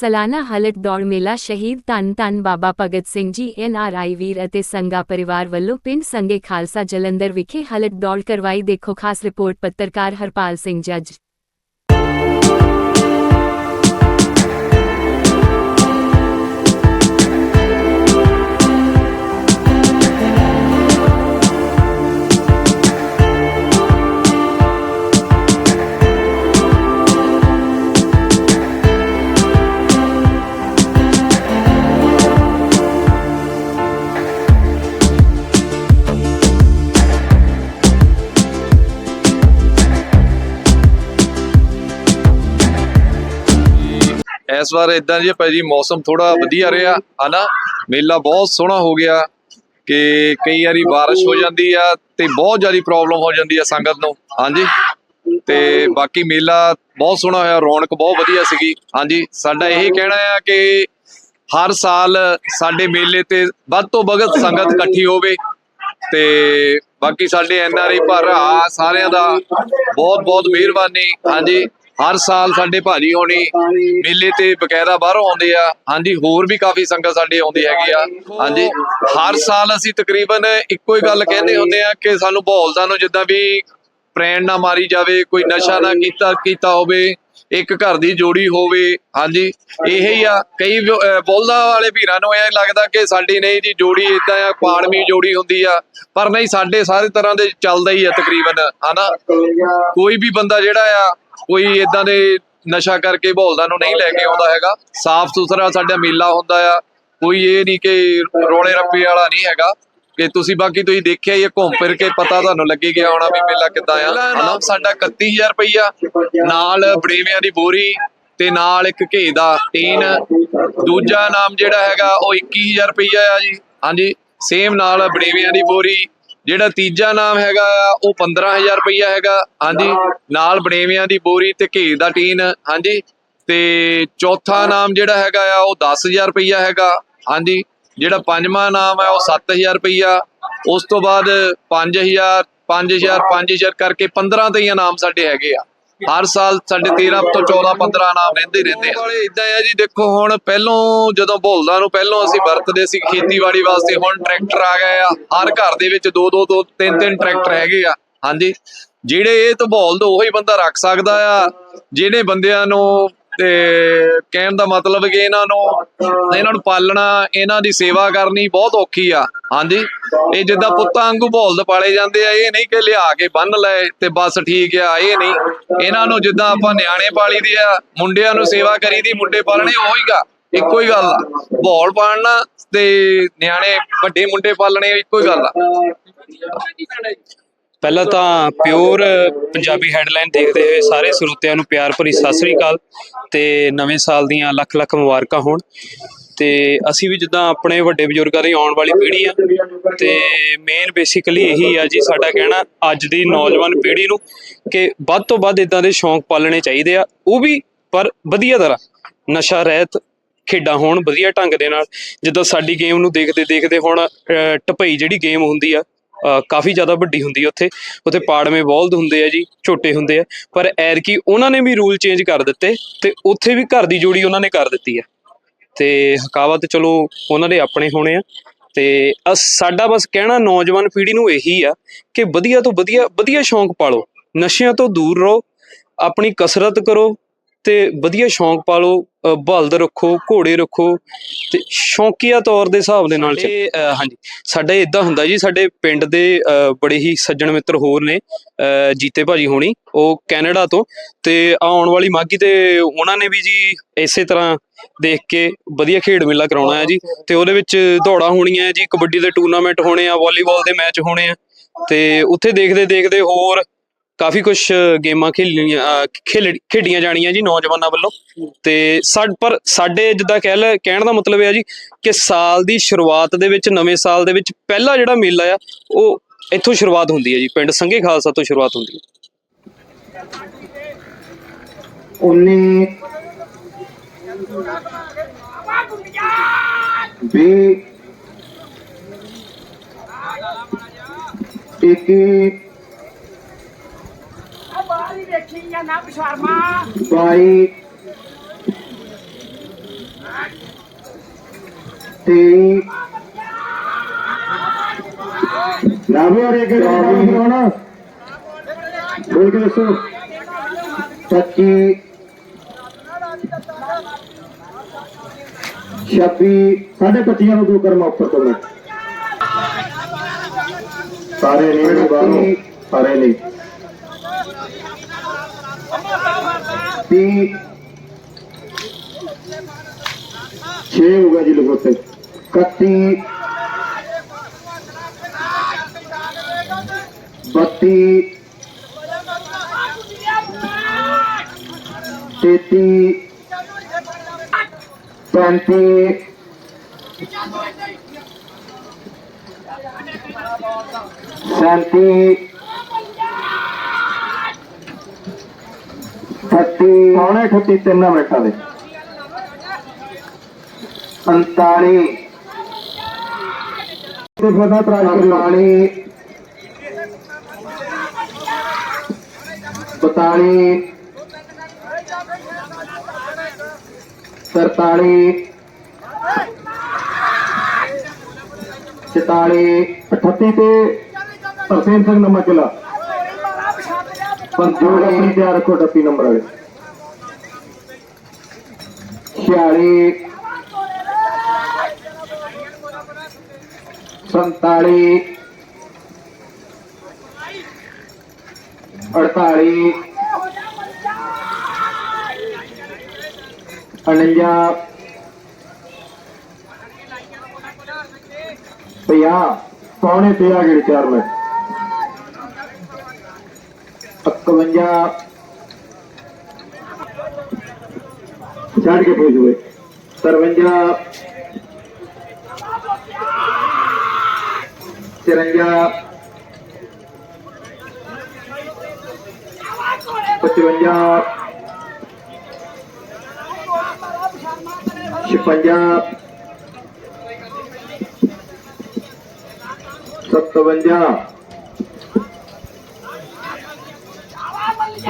ਸਾਲਾਨਾ ਹਲਟ ਦੌੜ ਮੇਲਾ ਸ਼ਹੀਦ ਧੰਨ ਧੰਨ ਬਾਬਾ ਭਗਤ ਸਿੰਘ ਜੀ ਐਨਆਰਆਈ ਵੀਰ ਅਤੇ ਸੰਗਾ ਪਰਿਵਾਰ ਵੱਲੋਂ ਪਿੰਡ ਸੰਗੇ ਖਾਲਸਾ ਜਲੰਧਰ ਵਿਖੇ ਹਲਟ ਦੌੜ ਕਰਵਾਈ। ਦੇਖੋ ਖਾਸ ਰਿਪੋਰਟ ਪੱਤਰਕਾਰ ਹਰਪਾਲ ਸਿੰਘ ਜੱਜ। ਇਸ ਵਾਰ ਇਦਾਂ ਜੀ ਭਾਜੀ ਮੌਸਮ ਥੋੜਾ ਵਧੀਆ ਰਿਹਾ ਹਨਾ? ਮੇਲਾ ਬਹੁਤ ਸੋਹਣਾ ਹੋ ਗਿਆ ਕਿ ਕਈ ਵਾਰੀ ਬਾਰਿਸ਼ ਹੋ ਜਾਂਦੀ ਆ ਤੇ ਬਹੁਤ ਜ਼ਿਆਦਾ ਪ੍ਰੋਬਲਮ ਹੋ ਜਾਂਦੀ ਆ ਸੰਗਤ ਨੂੰ ਹਾਂਜੀ? ਤੇ ਬਾਕੀ ਮੇਲਾ ਬਹੁਤ ਸੋਹਣਾ ਹੋਇਆ ਰੌਣਕ ਬਹੁਤ ਵਧੀਆ ਸੀਗੀ ਹਾਂਜੀ? ਸਾਡਾ ਇਹ ਕਹਿਣਾ ਆ ਕਿ ਹਰ ਸਾਲ ਸਾਡੇ ਮੇਲੇ ਤੇ ਵੱਧ ਤੋਂ ਵੱਧ ਸੰਗਤ ਇਕੱਠੀ ਹੋਵੇ ਤੇ ਬਾਕੀ ਸਾਡੇ ਐਨਆਰਆਈ ਭਰਾ ਸਾਰਿਆਂ ਦਾ ਬਹੁਤ ਬਹੁਤ ਮਿਹਰਬਾਨੀ ਹਾਂਜੀ? ਹਰ ਸਾਲ ਸਾਡੇ ਭਾਜੀ ਹੋਣੀ ਮੇਲੇ ਤੇ ਬਕਾਇਦਾ ਬਾਹਰੋਂ ਆਉਂਦੇ ਆ। ਹਾਂਜੀ, ਹੋਰ ਵੀ ਕਾਫੀ ਸੰਗਤ ਸਾਡੇ ਆਉਂਦੀ ਹੈਗੀ ਆ। ਹਾਂਜੀ, ਹਰ ਸਾਲ ਅਸੀਂ ਤਕਰੀਬਨ ਇੱਕੋ ਹੀ ਗੱਲ ਕਹਿੰਦੇ ਹੁੰਦੇ ਆ ਕਿ ਸਾਨੂੰ ਬਹੌਲਦਾਂ ਨੂੰ ਜਿੱਦਾਂ ਵੀ ਪ੍ਰੈਣ ਨਾ ਮਾਰੀ ਜਾਵੇ, ਕੋਈ ਨਸ਼ਾ ਨਾ ਕੀਤਾ ਕੀਤਾ ਹੋਵੇ, ਇੱਕ ਘਰ ਦੀ ਜੋੜੀ ਹੋਵੇ। ਹਾਂਜੀ, ਇਹ ਹੀ ਆ। ਕਈ ਵ- ਬੋਲਦਾ ਵਾਲੇ ਵੀਰਾਂ ਨੂੰ ਇਹ ਲੱਗਦਾ ਕਿ ਸਾਡੀ ਨਹੀਂ ਜੀ, ਜੋੜੀ ਇਦਾਂ ਆ, ਪਾੜਵੀਂ ਜੋੜੀ ਹੁੰਦੀ ਆ। ਪਰ ਨਹੀਂ, ਸਾਡੇ ਸਾਰੇ ਤਰ੍ਹਾਂ ਦੇ ਚੱਲਦਾ ਹੀ ਆ ਤਕਰੀਬਨ, ਹਨਾ? ਕੋਈ ਵੀ ਬੰਦਾ ਜਿਹੜਾ ਆ ਕੋਈ ਇਦਾਂ ਦੇ ਨਸ਼ਾ ਕਰਕੇ ਬੋਲਦਾ ਨੂੰ ਨਹੀਂ ਲੈ ਕੇ ਆਉਂਦਾ ਹੈਗਾ। ਸਾਫ਼ ਸੁਥਰਾ ਸਾਡਾ ਮੇਲਾ ਹੁੰਦਾ ਆ। ਕੋਈ ਇਹ ਨਹੀਂ ਕਿ ਰੋਲੇ ਰੱਪੇ ਵਾਲਾ ਨਹੀਂ ਹੈਗਾ। ਕਿ ਤੁਸੀਂ ਬਾਕੀ ਤੁਸੀਂ ਦੇਖਿਆ ਹੀ ਘੁੰਮ ਫਿਰ ਕੇ ਪਤਾ ਤੁਹਾਨੂੰ ਲੱਗੇ ਗਿਆ ਹੋਣਾ ਵੀ ਮੇਲਾ ਕਿੱਦਾਂ ਆ। ਨਾਮ ਸਾਡਾ 31000 ਰੁਪਈਆ। ਨਾਲ ਬੜੇਵਿਆਂ ਦੀ ਬੋਰੀ ਤੇ ਨਾਲ ਇੱਕ ਘੇ ਦਾ ਟੀਨ। ਦੂਜਾ ਨਾਮ ਜਿਹੜਾ ਹੈਗਾ, ਉਹ 21000 ਰੁਪਈਆ ਆ ਜੀ। ਹਾਂਜੀ ਸੇਮ ਨਾਲ ਬੜੇਵਿਆਂ ਦੀ ਬੋਰੀ। ਜਿਹੜਾ ਤੀਜਾ ਨਾਮ ਹੈਗਾ ਆ, ਉਹ 15000 ਰੁਪਈਆ ਹੈਗਾ। ਹਾਂਜੀ ਨਾਲ ਬੜੇਵਿਆਂ ਦੀ ਬੋਰੀ ਤੇ ਘੇ ਦਾ ਟੀਨ ਹਾਂਜੀ। ਤੇ ਚੌਥਾ ਨਾਮ ਜਿਹੜਾ ਹੈਗਾ ਆ ਉਹ 10000 ਰੁਪਈਆ ਹੈਗਾ। ਹਾਂਜੀ ਜਿਹੜਾ ਪੰਜਵਾਂ ਨਾਮ ਹੈ ਉਹ 7000 ਰੁਪਈਆ। ਉਸ ਤੋਂ ਬਾਅਦ 5000 5000 5000 ਕਰਕੇ 15 ਤੇ ਇਨਾਮ ਸਾਡੇ ਹੈਗੇ ਆ। ਹਰ ਸਾਲ ਸਾਡੇ 13 ਤੋਂ 14 15 ਨਾਮ ਰਹਿੰਦੇ ਰਹਿੰਦੇ ਆ। ਵਾਲੇ ਇਦਾਂ ਆ ਜੀ, ਦੇਖੋ ਹੁਣ ਪਹਿਲੋਂ ਜਦੋਂ ਭੁੱਲਦਾ ਨੂੰ ਪਹਿਲੋਂ ਅਸੀਂ ਵਰਤਦੇ ਸੀ ਖੇਤੀਬਾੜੀ ਵਾਸਤੇ, ਹੁਣ ਟਰੈਕਟਰ ਆ ਗਏ ਆ। ਹਰ ਘਰ ਦੇ ਵਿੱਚ ਦੋ ਦੋ ਦੋ, ਤਿੰਨ ਤਿੰਨ ਟਰੈਕਟਰ ਹੈਗੇ ਆ। ਹਾਂਜੀ। ਜਿਹੜੇ ਇਹ ਤੋਂ ਭੁੱਲ ਦੋ ਉਹੀ ਬੰਦਾ ਰੱਖ ਸਕਦਾ ਆ ਜਿਹੜੇ ਬੰਦਿਆਂ ਨੂੰ ਤੇ ਕਹਿਣ ਦਾ ਮਤਲਬ ਕਿ ਇਹਨਾਂ ਨੂੰ ਇਹਨਾਂ ਨੂੰ ਪਾਲਣਾ, ਇਹਨਾਂ ਦੀ ਸੇਵਾ ਕਰਨੀ ਬਹੁਤ ਔਖੀ ਆ। ਹਾਂਜੀ? ਇਹ ਜਿੱਦਾਂ ਪੁੱਤਾਂ ਵਾਂਗੂ ਬੋਲਦ ਪਾਲੇ ਜਾਂਦੇ ਆ, ਇਹ ਨਹੀਂ ਕਿ ਲਿਆ ਕੇ ਬੰਨ ਲਏ ਤੇ ਬਸ ਠੀਕ ਆ, ਇਹ ਨਹੀਂ। ਇਹਨਾਂ ਨੂੰ ਜਿੱਦਾਂ ਆਪਾਂ ਨਿਆਣੇ ਪਾਲੀ ਦੇ ਆ, ਮੁੰਡਿਆਂ ਨੂੰ ਸੇਵਾ ਕਰੀ ਦੀ, ਮੁੰਡੇ ਪਾਲਣੇ, ਉਹੀ ਇੱਕੋ ਹੀ ਗੱਲ ਆ। ਬੋਲ ਪਾਲਣਾ ਤੇ ਨਿਆਣੇ ਵੱਡੇ ਮੁੰਡੇ ਪਾਲਣੇ, ਇੱਕੋ ਹੀ ਗੱਲ ਆ। ਪਹਿਲਾਂ ਤਾਂ ਪਿਓਰ ਪੰਜਾਬੀ ਹੈਡਲਾਈਨ ਦੇਖਦੇ ਹੋਏ ਸਾਰੇ ਸਰੋਤਿਆਂ ਨੂੰ ਪਿਆਰ ਭਰੀ ਸਤਿ ਸ੍ਰੀ ਅਕਾਲ ਤੇ ਨਵੇਂ ਸਾਲ ਦੀਆਂ ਲੱਖ ਲੱਖ ਮੁਬਾਰਕਾਂ ਹੋਣ। ਤੇ ਅਸੀਂ ਵੀ ਜਿੱਦਾਂ ਆਪਣੇ ਵੱਡੇ ਬਜ਼ੁਰਗਾਂ ਦੀ ਆਉਣ ਵਾਲੀ ਪੀੜ੍ਹੀ ਆ, ਤੇ ਮੇਨ ਬੇਸਿਕਲੀ ਇਹੀ ਆ ਜੀ ਸਾਡਾ ਕਹਿਣਾ, ਅੱਜ ਦੀ ਨੌਜਵਾਨ ਪੀੜ੍ਹੀ ਨੂੰ ਕਿ ਵੱਧ ਤੋਂ ਵੱਧ ਇਦਾਂ ਦੇ ਸ਼ੌਂਕ ਪਾਲਣੇ ਚਾਹੀਦੇ ਆ, ਉਹ ਵੀ ਪਰ ਵਧੀਆ ਤਰ੍ਹਾਂ ਨਸ਼ਾ ਰਹਿਤ ਖੇਡਾਂ ਹੋਣ ਵਧੀਆ ਢੰਗ ਦੇ ਨਾਲ। ਜਿੱਦਾਂ ਸਾਡੀ ਗੇਮ ਨੂੰ ਦੇਖਦੇ ਦੇਖਦੇ ਹੁਣ ਟਪਈ ਜਿਹੜੀ ਗੇਮ ਹੁੰਦੀ ਆ ਕਾਫੀ ਜ਼ਿਆਦਾ ਵੱਡੀ ਹੁੰਦੀ ਹੈ ਉੱਥੇ। ਉੱਥੇ ਪਾੜਵੇਂ ਬੋਲਦ ਹੁੰਦੇ ਆ ਜੀ ਝੋਟੇ ਹੁੰਦੇ ਆ। ਪਰ ਐਰਕੀ ਉਹਨਾਂ ਨੇ ਵੀ ਰੂਲ ਚੇਂਜ ਕਰ ਦਿੱਤੇ ਤੇ ਉੱਥੇ ਵੀ ਘਰ ਦੀ ਜੋੜੀ ਉਹਨਾਂ ਨੇ ਕਰ ਦਿੱਤੀ ਆ। ਤੇ ਹਕਾਵਤ ਚਲੋ ਉਹਨਾਂ ਦੇ ਆਪਣੇ ਹੋਣੇ ਆ। ਤੇ ਅਸ, ਸਾਡਾ ਬਸ ਕਹਿਣਾ ਨੌਜਵਾਨ ਪੀੜ੍ਹੀ ਨੂੰ ਇਹੀ ਆ ਕਿ ਵਧੀਆ ਤੋਂ ਵਧੀਆ ਵਧੀਆ ਸ਼ੌਂਕ ਪਾਲੋ। ਨਸ਼ਿਆਂ ਤੋਂ ਦੂਰ ਰਹੋ। ਆਪਣੀ ਕਸਰਤ ਕਰੋ। ਤੇ ਵਧੀਆ ਸ਼ੌਂਕ ਪਾਲੋ ਬਲਦ ਰੱਖੋ ਘੋੜੇ ਰੱਖੋ ਤੇ ਸ਼ੌਂਕੀਆ ਤੌਰ ਦੇ ਹਿਸਾਬ ਦੇ ਨਾਲ ਹਾਂਜੀ ਸਾਡਾ ਇਦਾਂ ਹੁੰਦਾ ਜੀ ਸਾਡੇ ਪਿੰਡ ਦੇ ਬੜੇ ਹੀ ਸੱਜਣ ਮਿੱਤਰ ਹੋਰ ਨੇ ਜੀਤੇ ਭਾਜੀ ਹੋਣੀ ਉਹ ਕੈਨੇਡਾ ਤੋਂ ਤੇ ਆਉਣ ਵਾਲੀ ਮਾਗੀ ਤੇ ਉਹਨਾਂ ਨੇ ਵੀ ਜੀ ਇਸੇ ਤਰ੍ਹਾਂ ਦੇਖ ਕੇ ਵਧੀਆ ਖੇਡ ਮੇਲਾ ਕਰਾਉਣਾ ਹੈ ਜੀ ਤੇ ਉਹਦੇ ਵਿੱਚ ਦੌੜਾਂ ਹੋਣੀਆਂ ਹੈ ਜੀ ਕਬੱਡੀ ਦੇ ਟੂਰਨਾਮੈਂਟ ਹੋਣੇ ਆ ਵਾਲੀਬਾਲ ਦੇ ਮੈਚ ਹੋਣੇ ਆ ਤੇ ਉੱਥੇ ਦੇਖਦੇ ਦੇਖਦੇ ਹੋਰ ਕਾਫੀ ਕੁਝ ਗੇਮਾਂ ਖੇਲੀਆਂ ਖੇਲ, ਖੇਡੀਆਂ ਜਾਣੀਆਂ ਜੀ ਨੌਜਵਾਨਾਂ ਵੱਲੋਂ। ਤੇ ਸਾਡ ਪਰ ਸਾਡੇ ਜਿੱਦਾਂ ਕਹਿ ਲੈ, ਕਹਿਣ ਦਾ ਮਤਲਬ ਇਹ ਹੈ ਜੀ ਕਿ ਸਾਲ ਦੀ ਸ਼ੁਰੂਆਤ ਦੇ ਵਿੱਚ, ਨਵੇਂ ਸਾਲ ਦੇ ਵਿੱਚ ਪਹਿਲਾ ਜਿਹੜਾ ਮੇਲਾ ਆ, ਉਹ ਇੱਥੋਂ ਸ਼ੁਰੂਆਤ ਹੁੰਦੀ ਹੈ ਜੀ। ਪਿੰਡ ਸੰਘੇ ਖਾਲਸਾ ਤੋਂ ਸ਼ੁਰੂਆਤ ਹੁੰਦੀ ਹੈ ਉੱਨੀ ਵੀਹ ਇੱਕੀ ਬਾਹਰ ਹੀ ਦੇਖੀ ਜਾਂਦਾ ਸ਼ਰਮਾ ਬਾਈ ਤੇਈ ਲਾਵੇ ਔਰ ਇੱਕ ਚੌਵੀ ਹੋਣਾ? ਬੋਲ ਕੇ ਦੱਸੋ। ਪੱਚੀ। ਛੱਬੀ। ਸਾਢੇ ਪੱਚੀਆਂ ਨੂੰ ਦੋ ਕਰਮਾ ਉੱਪਰ ਤੋਂ ਸਾਰੇ ਨਹੀਂ ਬਾਹਰੋਂ, ਸਾਰੇ ਨਹੀਂ di Cewa di luar sana, kati. Bati. Titi. Panti. Santi. 38 ਪੌਣੇ ਤਿੰਨਾਂ ਮਿੰਟਾਂ ਦੇ। 45 ਤੇ ਫੋਟਾ ਤਰਾਸ਼ ਕਰ। 45 48 ਤੇ ਤਰਸੇਮ ਸਿੰਘ ਨਮਕਲਾ ਕਿਲਾ ਪਰ ਜੋੜ ਆਪਣੀ ਤਿਆਰ ਰੱਖੋ 38 ਨੰਬਰ ਵਾਲੇ 46 ਸੰਤਾਲੀ ਅੜਤਾਲੀ ਅਣੰਜਾ ਪੰਜਾਹ ਪੌਣੇ ਤੇ ਆ ਗਏ ਚਾਰ ਮਿੰਟ 51 ਛੱਡ ਕੇ ਪੁੱਛ ਹੋਏ 53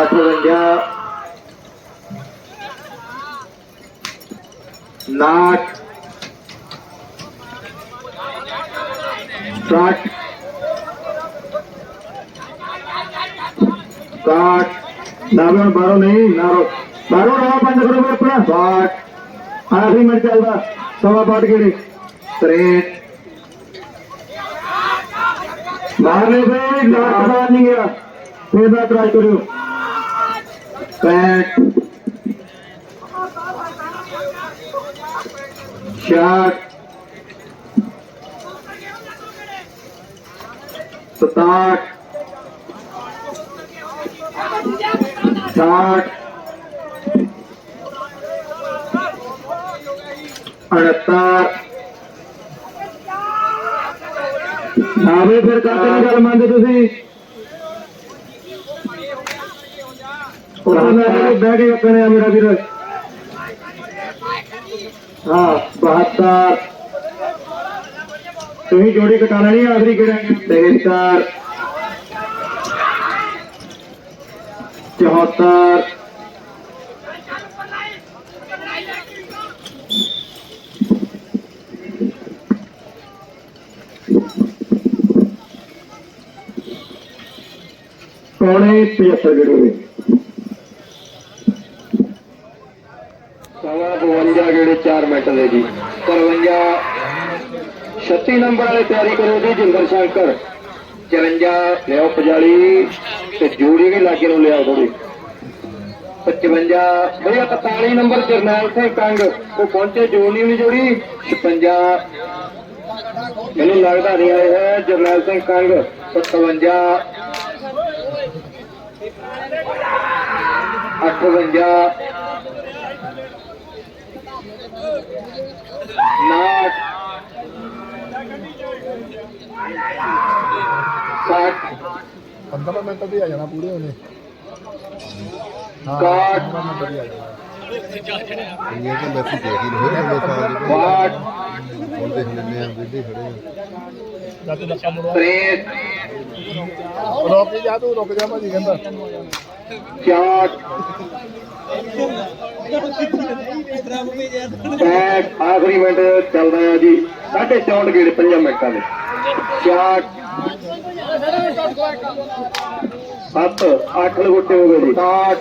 ਹੱਥ ਵੰਡਿਆ ਨਾਟ। ਸਾਟ ਸਾਟ ਨਾਰੋ ਬਾਰੋ ਨਹੀਂ, ਨਾਰੋ। ਬਾਰੋ ਨਾ ਪੰਜ ਕਰੋ ਮੇਰੇ ਆਪਣਾ। ਸਾਟ ਆਖਰੀ ਮਿੰਟ ਚੱਲਦਾ। ਸਵਾ ਬਾਟ ਕਿਹੜੀ? 63 ਮਾਰਨੇ ਬਈ ਨਾਟ ਨਹੀਂ ਗਿਆ। ਫੇਰ ਦਾ ਟਰਾਈ ਕਰਿਓ। 65 66 ਸਤਾਹਠ ਸਾਠ ਅੜਤਾਰ ਆਵੇ ਫਿਰ ਕਰਦੇ ਨਹੀਂ ਗੱਲ ਮੰਨਦੇ ਤੁਸੀਂ ਉਹਨਾਂ ਨਾਲ ਬਹਿ ਕੇ ਰੱਖਣੇ ਆ ਮੇਰਾ ਵੀਰ। ਹਾਂ 72 ਤੁਸੀਂ ਜੋੜੀ ਕਟਾਣਾ ਨਹੀਂ ਆਖਰੀ ਕਿਹੜਾ 73 74 ਪੌਣੇ 75 ਜਿਹੜੇ ਹੋਏ ਸਵਾ 52 ਗੇੜੇ 4 ਜੀ। 53 36 ਨੰਬਰ ਵਾਲੇ ਤਿਆਰੀ ਕਰੋ ਜੀ, ਜਿੰਦਰ ਸ਼ੰਕਰ। 54 ਲਿਆਓ ਪਜਾਲੀ ਤੇ ਜੋੜੀ ਵੀ ਲਾਗੇ ਨੂੰ ਲਿਆਓ ਥੋੜੀ 55 ਭਈਆ 41 ਨੰਬਰ ਜਰਨੈਲ ਸਿੰਘ ਕੰਗ, ਉਹ ਪਹੁੰਚੇ ਜੋੜੀ ਨਹੀਂ ਜੋੜੀ। 56 ਮੈਨੂੰ ਲੱਗਦਾ ਨਹੀਂ ਆਏ ਹੈ ਜਰਨੈਲ ਸਿੰਘ ਕੰਗ। 57 58 ਨਾਟ 60 15 ਮਿੰਟ ਵੀ ਆ ਜਾਣਾ ਪੂਰੇ ਉਹਨੇ ਕਾਟ 15 ਮਿੰਟ ਵੀ ਆ ਜਾਣਾ। ਇਹ ਤਾਂ ਲੱਸੀ ਦੇਖ ਹੀ ਰਹੇ ਨੇ ਸਾਰੇ ਬਾਟ ਹੁਣ ਦੇਖ ਲੈਂਦੇ ਆ ਵਿਹਲੇ ਖੜੇ ਤ੍ਰੇਸ ਰੁਕ ਜਾ, ਤੂੰ ਰੁਕ ਜਾ ਭਾਜੀ, ਕਹਿੰਦਾ। ਚਾਟ ਪੈਟ ਆਖਰੀ ਮਿੰਟ ਚੱਲਦਾ ਹੈ ਜੀ। 64 ਗੇੜ 5 ਮਿੰਟਾਂ ਦੇ। 4 ਸੱਤ, ਅੱਠ ਲਗੋਟੇ ਹੋ ਗਏ ਜੀ। 60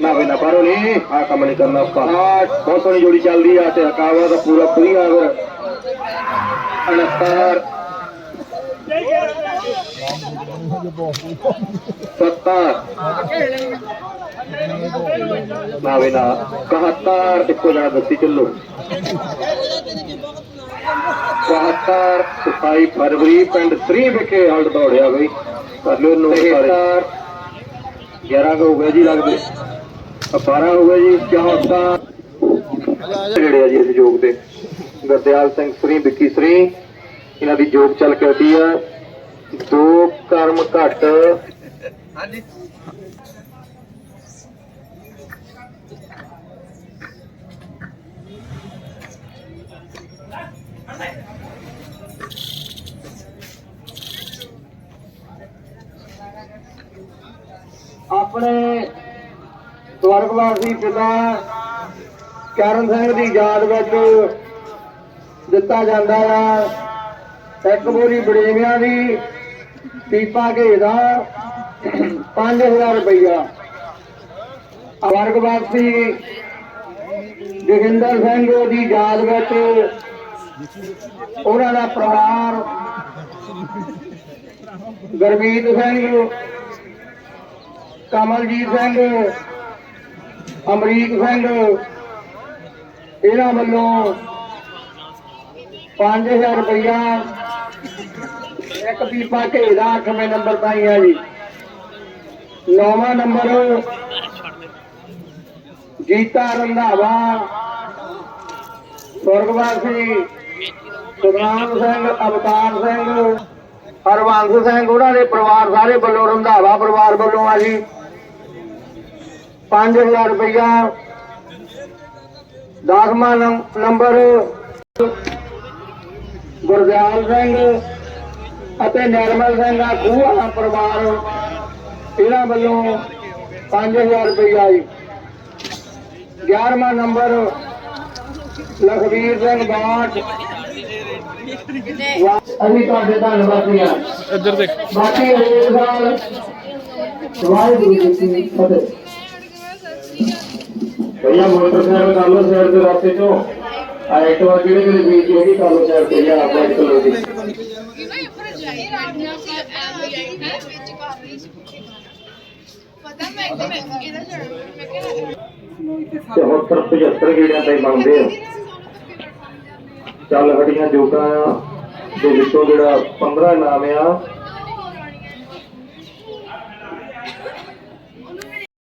ਨਾ ਵੀ ਨਾ ਪਾਰੋ ਨਹੀਂ ਆ ਕੰਮ ਨਹੀਂ ਕਰਨਾ ਆਪਾਂ। 60 ਬਹੁਤ ਸੋਹਣੀ ਜੋੜੀ ਚੱਲਦੀ ਆ ਤੇ ਹਕਾਵਾ ਦਾ ਪੂਰਾ ਫਰੀ ਆ 69 70 ਨਾ ਵੀ ਨਾ 71 ਇੱਕੋ ਜਣਾ ਦੱਸੀ ਚੱਲੋ 71 27 ਫਰਵਰੀ ਪਿੰਡ ਸ੍ਰੀ ਵਿਖੇ ਹਲਟ ਦੌੜਿਆ ਬਈ ਕਰ ਲਿਓ ਨੋਟ ਸਾਰੇ 11 ਹੋ ਗਿਆ ਜੀ ਲੱਗਦੇ ਆਹ 12 ਹੋ ਗਿਆ ਜੀ 14 ਜਿਹੜੇ ਆ ਜੀ ਇਸ ਜੋਗ ਤੇ ਗੁਰਦਿਆਲ ਸਿੰਘ ਸ੍ਰੀ ਵਿੱਕੀ ਸ੍ਰੀ ਇਹਨਾਂ ਦੀ ਜੋਗ ਚੱਲ ਕਰਦੀ ਆ ਦੋ ਕਰਮ ਘੱਟ। ਆਪਣੇ ਸਵਰਗਵਾਸੀ ਪਿਤਾ ਚਰਨ ਸਿੰਘ ਦੀ ਯਾਦ ਵਿੱਚ ਦਿੱਤਾ ਜਾਂਦਾ ਆ। ਇੱਕ ਬੋਰੀ ਬੜੇਵਿਆਂ ਦੀ ਪੀਪਾ ਘੇ ਦਾ 5000 ਰੁਪਈਆ। ਸਵਰਗਵਾਸੀ ਜੋਗਿੰਦਰ ਸਿੰਘ ਦੀ ਯਾਦ ਵਿੱਚ ਉਹਨਾਂ ਦਾ ਪਰਿਵਾਰ ਗੁਰਮੀਤ ਸਿੰਘ, ਕਮਲਜੀਤ ਸਿੰਘ, ਅਮਰੀਕ ਸਿੰਘ, ਇਹਨਾਂ ਵੱਲੋਂ 5000 ਰੁਪਇਆ ਇੱਕ ਪੀਪਾ ਘੇਰਾ ਦਾ 8ਵੇਂ ਨੰਬਰ ਤਾਈ ਆ ਜੀ। ਨੌਵਾਂ ਨੰਬਰ, ਜੀਤਾ ਰੰਧਾਵਾ। ਸੁਰਗਵਾਸੀ ਸੁਖਨਾਮ ਸਿੰਘ, ਅਵਤਾਰ ਸਿੰਘ, ਹਰਵੰਸ ਸਿੰਘ, ਉਹਨਾਂ ਦੇ ਪਰਿਵਾਰ ਸਾਰੇ ਵੱਲੋਂ ਰੰਧਾਵਾ ਪਰਿਵਾਰ ਵੱਲੋਂ ਆ ਜੀ। 5000 ਰੁਪਇਆ ਦਸਵਾਂ ਨੰ- ਨੰਬਰ, ਗੁਰਦਿਆਲ ਸਿੰਘ ਅਤੇ ਨਰਮਲ ਸਿੰਘ ਦਾ ਖੂਹਾ ਪਰਿਵਾਰ ਇਹਨਾਂ ਵੱਲੋਂ 5000 ਰੁਪਇਆ ਜੀ 11ਵਾਂ ਨੰਬਰ ਲਖਵੀਰ ਸਿੰਘ ਬਾਟ ਅਸੀਂ ਤੁਹਾਡੇ ਧੰਨਵਾਦੀ ਆ ਇੱਧਰ ਦੇਖ। ਬਾਕੀ ਅਗਲੇ ਸਾਲ ਵਾਹਿਗੁਰੂ ਜੀ ਕੀ ਫਤਿਹ। ਭਈਆ ਮੋਟਰਸਾਈਕਲ ਕਾਲੋ ਸ਼ਹਿਰ ਦੇ ਰਸਤੇ ਚੋਂ। ਆ ਐਟਵਾ ਕਿਹੜੇ ਕਿਹੜੇ ਬੀਜ ਜਿਹੜੀ ਕਾਲੋ ਸ਼ਹਿਰ ਤੇ। ਆ ਆਪਾਂ ਇੱਕ ਲੋਕੀ 74 75 ਗੇੜਿਆਂ ਤੇ ਬਣਦੇ ਆ। ਚੱਲ ਹੜੀਆਂ ਜੋਗਾ ਦੇ ਵਿੱਚੋਂ ਜਿਹੜਾ 15 ਨਾਮ ਆ